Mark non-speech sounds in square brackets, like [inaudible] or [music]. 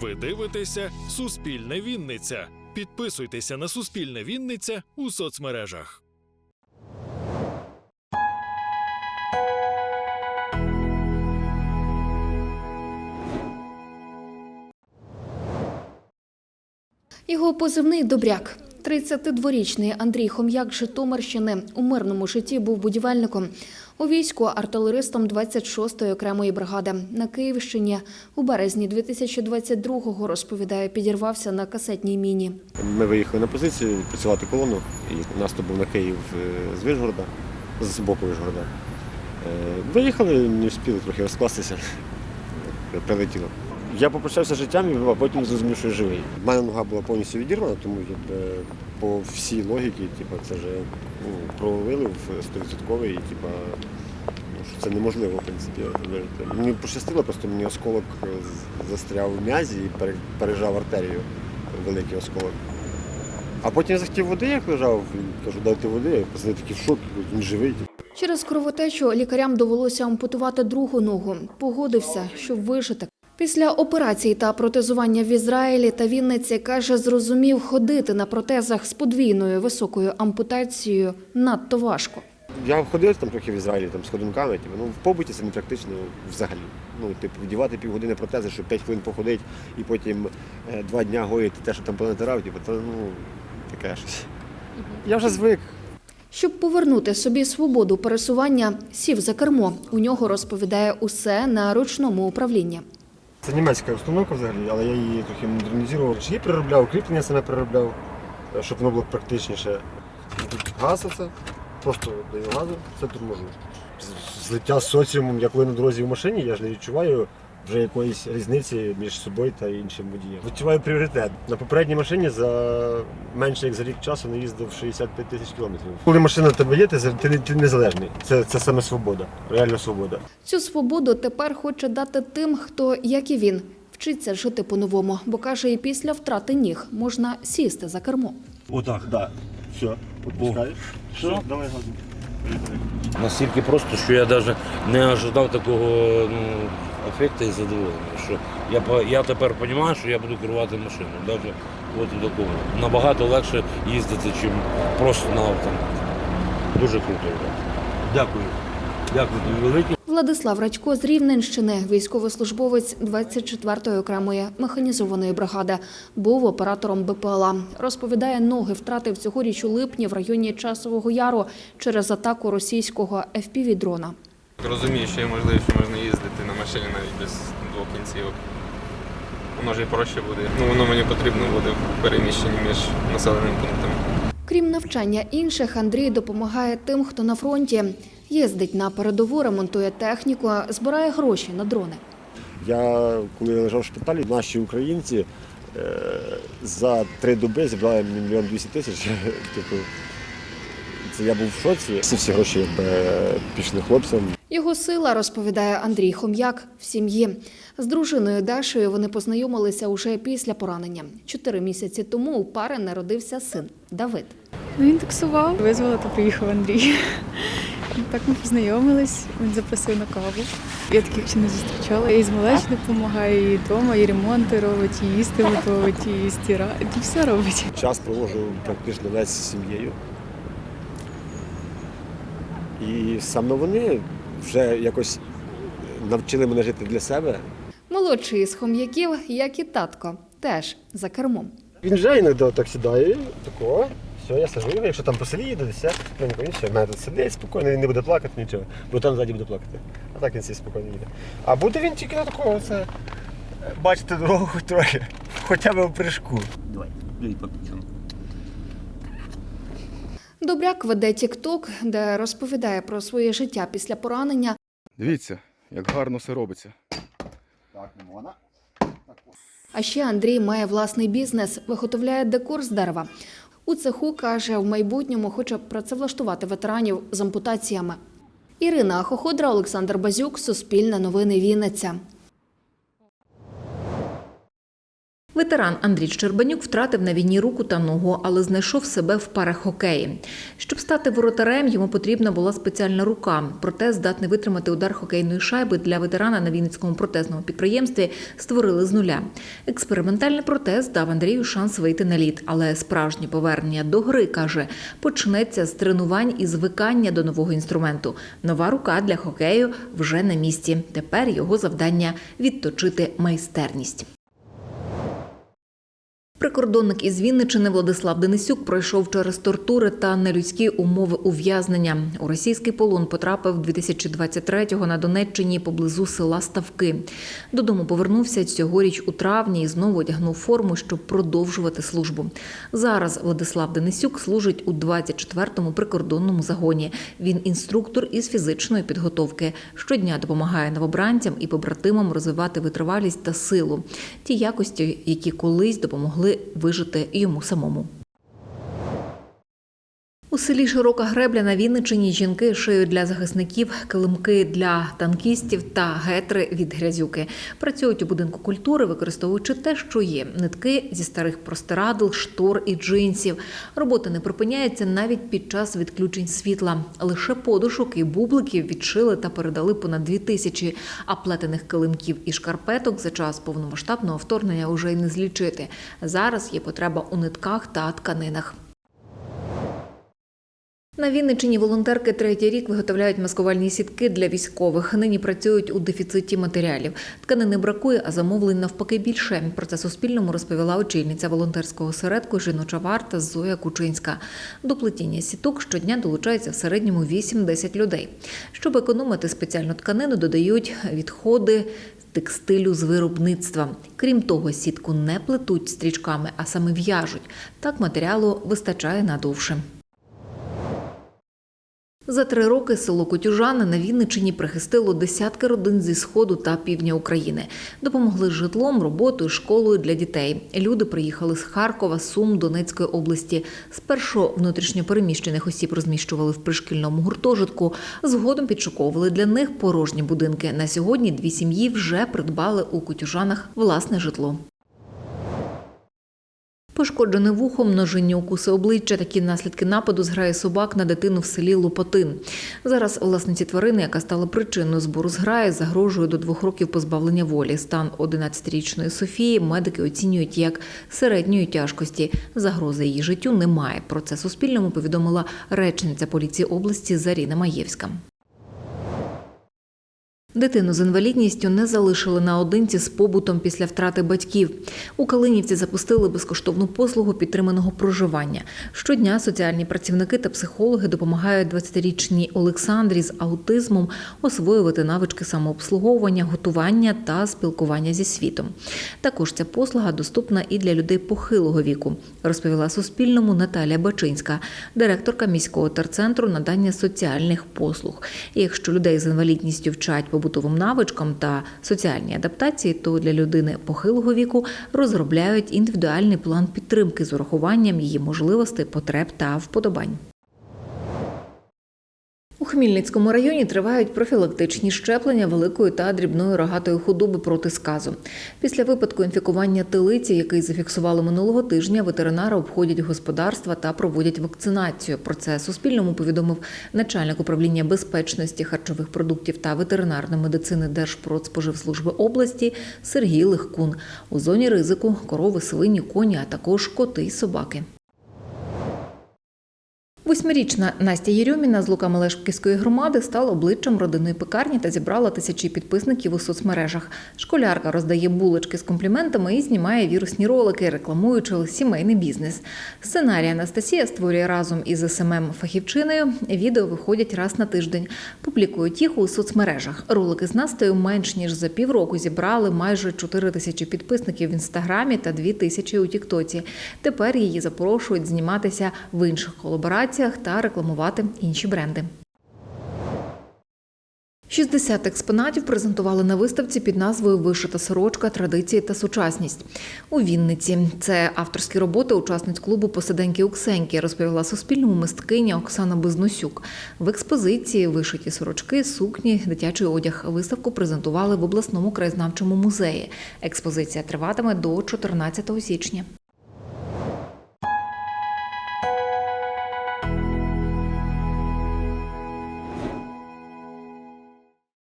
Ви дивитеся Суспільне Вінниця. Підписуйтеся на Суспільне Вінниця у соцмережах. Його позивний Добряк. 32-річний Андрій Хом'як Житомирщини у мирному житті був будівельником. У війську артилеристом 26-ї окремої бригади на Київщині у березні 2022-го, розповідає, підірвався на касетній міні. Ми виїхали на позицію працювати колону, і наступ був на Київ е, з Вишгорода, з боку Вишгорода. Е, Виїхали, не встигли трохи розкластися, [laughs] прилетіло. Я попрощався з життям, а потім зрозумів, що я живий. У мене нога була повністю відірвана, тому по всій логіці типу, це вже ну, провалили в 100% і типу, що це неможливо в принципі. Мені пощастило, просто мені осколок застряв в м'язі і пережав артерію, великий осколок. А потім я захотів води, як лежав, кажу, дайте води, такі в шокі, він живий. Через кровотечу лікарям довелося ампутувати другу ногу. Погодився, щоб вижити. Після операції та протезування в Ізраїлі та Вінниці каже, зрозумів ходити на протезах з подвійною високою ампутацією надто важко. Я ходив там трохи в Ізраїлі там, з ходунками, типу, ну, в побуті це не практично взагалі. Ну, типу, вдівати півгодини протези, щоб 5 хвилин походити і потім е, два дня гоїти те, що там понатирав, типу, то ну, таке щось. Я вже звик. Щоб повернути собі свободу пересування, сів за кермо. У нього розповідає усе на ручному управлінні. Це німецька установка взагалі, але я її трохи модернізував. Її переробляв, кріплення саме переробляв, е, щоб воно було практичніше. Тут газ оце, просто даю газу, це торможу. Злиття з соціумом, я коли на дорозі в машині, я ж не відчуваю вже якоїсь різниці між собою та іншим водієм. Відчуваю пріоритет. На попередній машині за менше як за рік часу не їздив 65 тисяч кілометрів. Коли машина в тебе є, ти, ти, ти незалежний. Це, це саме свобода, реальна свобода. Цю свободу тепер хоче дати тим, хто, як і він, вчиться жити по-новому, бо каже, і після втрати ніг можна сісти за кермо. Отак, так. Да. Все, відпускаєш. Все, давай газу. Настільки просто, що я навіть не ожидав такого ну, ефекту і задоволення. Що я, я тепер розумію, що я буду керувати машиною. Навіть от такого. Набагато легше їздити, ніж просто на автоматі. Дуже круто. Дякую. Дякую тобі велике. Владислав Радько з Рівненщини, військовослужбовець 24-ї окремої механізованої бригади, був оператором БПЛА. Розповідає, ноги втратив цьогоріч у липні в районі Часового Яру через атаку російського FPV-дрона. Розумію, що є можливість, що можна їздити на машині навіть без двох кінцівок. Воно ж і проще буде. Ну, воно мені потрібно буде в переміщенні між населеними пунктами. Крім навчання інших, Андрій допомагає тим, хто на фронті. Їздить на передову, ремонтує техніку, збирає гроші на дрони. Я коли я лежав в шпиталі, наші українці е, за три доби зібрали мільйон двісті тисяч. [laughs] Типу, це я був в шоці. Всі всі гроші якби, пішли хлопцям. Його сила, розповідає Андрій Хом'як, в сім'ї. З дружиною Дашею вони познайомилися уже після поранення. Чотири місяці тому у пари народився син Давид. Ну, він таксував, визвала, то приїхав Андрій. І Так ми познайомились, він запросив на каву. Я таких ще не зустрічала. Я і з малечі допомагаю, і вдома, і ремонти робить, і їсти готовить, і стирає, і все робить. Час проводжу практично весь з сім'єю. І саме вони вже якось навчили мене жити для себе. Молодший із хом'яків, як і татко, теж за кермом. Він вже іноді так сідає, тако, все, я сажу його, якщо там по селі їде, десь, тихенько, він все, в мене тут сидить спокійно, він не буде плакати, нічого, бо там ззаді буде плакати. А так він всі спокійно їде. А буде він тільки на такого, це, бачите дорогу хоч трохи, хоча б в прыжку. Давай, бій по Добряк веде тік-ток, де розповідає про своє життя після поранення. Дивіться, як гарно все робиться. Так, не можна. А ще Андрій має власний бізнес, виготовляє декор з дерева. У цеху каже, в майбутньому хоче працевлаштувати ветеранів з ампутаціями. Ірина Хоходра, Олександр Базюк, Суспільне новини Вінниця. Ветеран Андрій Щербанюк втратив на війні руку та ногу, але знайшов себе в парахокеї. Щоб стати воротарем, йому потрібна була спеціальна рука. Протез здатний витримати удар хокейної шайби для ветерана на Вінницькому протезному підприємстві створили з нуля. Експериментальний протез дав Андрію шанс вийти на лід, але справжнє повернення до гри каже почнеться з тренувань і звикання до нового інструменту. Нова рука для хокею вже на місці. Тепер його завдання відточити майстерність. Прикордонник із Вінничини Владислав Денисюк пройшов через тортури та нелюдські умови ув'язнення. У російський полон потрапив 2023-го на Донеччині поблизу села Ставки. Додому повернувся цьогоріч у травні і знову одягнув форму, щоб продовжувати службу. Зараз Владислав Денисюк служить у 24-му прикордонному загоні. Він інструктор із фізичної підготовки. Щодня допомагає новобранцям і побратимам розвивати витривалість та силу, ті якості, які колись допомогли вижити йому самому. У селі Широка Гребля на Вінничині жінки шиють для захисників килимки для танкістів та гетри від грязюки. Працюють у будинку культури, використовуючи те, що є: нитки зі старих простирадл, штор і джинсів. Робота не припиняється навіть під час відключень світла. Лише подушок і бубликів відшили та передали понад дві тисячі, а плетених килимків і шкарпеток за час повномасштабного вторгнення уже й не злічити. Зараз є потреба у нитках та тканинах. На Вінничині волонтерки третій рік виготовляють маскувальні сітки для військових. Нині працюють у дефіциті матеріалів. Тканини бракує, а замовлень навпаки більше. Про це Суспільному розповіла очільниця волонтерського осередку Жіноча варта Зоя Кучинська. До плетіння сіток щодня долучається в середньому 8-10 людей. Щоб економити спеціальну тканину, додають відходи. Текстилю з виробництва. Крім того, сітку не плетуть стрічками, а саме в'яжуть. Так матеріалу вистачає надовше. За три роки село Котюжани на Вінничині прихистило десятки родин зі сходу та півдня України. Допомогли житлом, роботою, школою для дітей. Люди приїхали з Харкова, Сум, Донецької області. Спершу внутрішньопереміщених осіб розміщували в пришкільному гуртожитку. Згодом підшуковували для них порожні будинки. На сьогодні дві сім'ї вже придбали у Котюжанах власне житло. Пошкоджене вухо, множинні укуси обличчя, такі наслідки нападу зграє собак на дитину в селі Лопатин. Зараз власниці тварини, яка стала причиною збору зграї, загрожує до двох років позбавлення волі. Стан 11-річної Софії медики оцінюють як середньої тяжкості. Загрози її життю немає. Про це Суспільному повідомила речниця поліції області Заріна Маєвська. Дитину з інвалідністю не залишили наодинці з побутом після втрати батьків. У Калинівці запустили безкоштовну послугу підтриманого проживання. Щодня соціальні працівники та психологи допомагають 20-річній Олександрі з аутизмом освоювати навички самообслуговування, готування та спілкування зі світом. Також ця послуга доступна і для людей похилого віку, розповіла Суспільному Наталія Бачинська, директорка міського терцентру надання соціальних послуг. І якщо людей з інвалідністю вчать побутовим навичкам та соціальній адаптації, то для людини похилого віку розробляють індивідуальний план підтримки з урахуванням її можливостей, потреб та вподобань. Хмільницькому районі тривають профілактичні щеплення великої та дрібної рогатої худоби проти сказу. Після випадку інфікування телиці, який зафіксували минулого тижня, ветеринари обходять господарства та проводять вакцинацію. Про це Суспільному повідомив начальник управління безпечності харчових продуктів та ветеринарної медицини Держпродспоживслужби області Сергій Легкун. У зоні ризику корови, свині, коні, а також коти й собаки. Восьмирічна Настя Єрьоміна з Лука-Мелешківської громади стала обличчям родинної пекарні та зібрала тисячі підписників у соцмережах. Школярка роздає булочки з компліментами і знімає вірусні ролики, рекламуючи сімейний бізнес. Сценарій Анастасія створює разом із СММ фахівчиною. Відео виходять раз на тиждень. Публікують їх у соцмережах. Ролики з Настею менш ніж за півроку зібрали майже 4 тисячі підписників в інстаграмі та 2 тисячі у Тіктоці. Тепер її запрошують зніматися в інших колабораціях та рекламувати інші бренди. 60 експонатів презентували на виставці під назвою Вишита сорочка, традиції та сучасність у Вінниці. Це авторські роботи учасниць клубу Посиденьки Оксеньки, розповіла суспільному мисткиня Оксана Безносюк. В експозиції вишиті сорочки, сукні, дитячий одяг. Виставку презентували в обласному краєзнавчому музеї. Експозиція триватиме до 14 січня.